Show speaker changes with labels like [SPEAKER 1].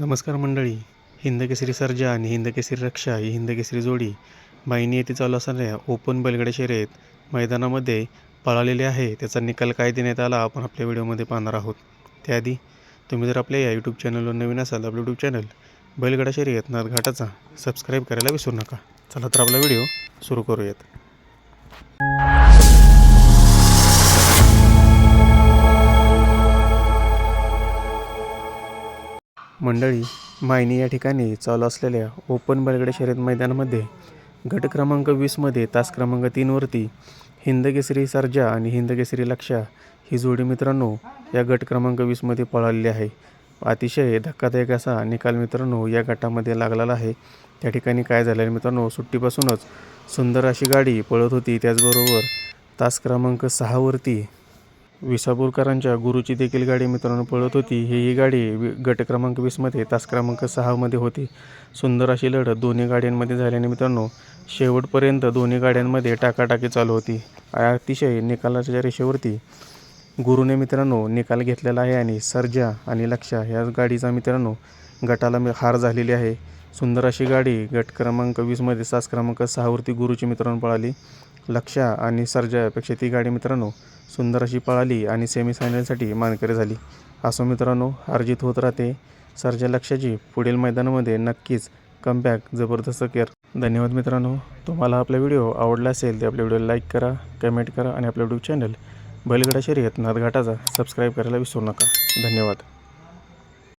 [SPEAKER 1] नमस्कार मंडळी. हिंदकेसरी सर्जा आणि हिंदकेसरी रक्षा ही हिंदकेसरी जोडी. बाईनी येथे चालू असणाऱ्या ओपन बैलगाडी शर्यत मैदानामध्ये पळालेले आहे. त्याचा निकाल काय देण्यात आला आपण आपल्या व्हिडिओमध्ये पाहणार आहोत. त्याआधी तुम्ही जर आपल्या या यूट्यूब चॅनलवर नवीन असाल आपलं यूट्यूब चॅनल बैलगाडा शर्यत नादघाटाचा सबस्क्राईब करायला विसरू नका. चला तर आपला व्हिडिओ सुरू करूयात. मंडळी मायनी या ठिकाणी चालू असलेल्या ओपन बैलगाडी शर्यत मैदानामध्ये गट क्रमांक वीसमध्ये तास क्रमांक तीनवरती हिंदकेसरी सर्जा आणि हिंदकेसरी लक्षा ही जोडी मित्रांनो या गट क्रमांक वीसमध्ये पळालेली आहे. अतिशय धक्कादायक असा निकाल मित्रांनो या गटामध्ये लागलेला आहे. त्या ठिकाणी काय झालं आहे मित्रांनो सुट्टीपासूनच सुंदर अशी गाडी पळत होती. त्याचबरोबर तास क्रमांक सहावरती विसापूरकरांच्या गुरुची देखील गाडी मित्रांनो पळत होती. ही ही गाडी वि- गट क्रमांक वीसमध्ये तास क्रमांक सहामध्ये होती. सुंदर अशी लढत दोन्ही गाड्यांमध्ये झाल्याने मित्रांनो शेवटपर्यंत दोन्ही गाड्यांमध्ये टाकाटाकी चालू होती. अतिशय निकालाच्या रेषेवरती गुरुने मित्रांनो निकाल घेतलेला आहे आणि सर्जा आणि लक्षा ह्या गाडीचा मित्रांनो गटाला मी हार झालेली आहे. सुंदर अशी गाडी गट क्रमांक वीसमध्ये तास क्रमांक सहावरती गुरुची मित्रांनो पळाली. लक्षा आणि सर्जापेक्षा ती गाडी मित्रांनो सुंदर अशी पळाली आणि सेमीफायनलसाठी मानकरी झाली. असो मित्रांनो अर्जित होत राहते. सर्जा लक्षाची पुढील मैदानामध्ये नक्कीच कमबॅक जबरदस्त केअर. धन्यवाद मित्रांनो. तुम्हाला आपला व्हिडिओ आवडला असेल तर आपल्या व्हिडिओला लाईक करा कमेंट करा आणि आपल्या यूट्यूब चॅनल बैलगडा शर्यत नादघाटाचा सबस्क्राईब करायला विसरू नका. धन्यवाद.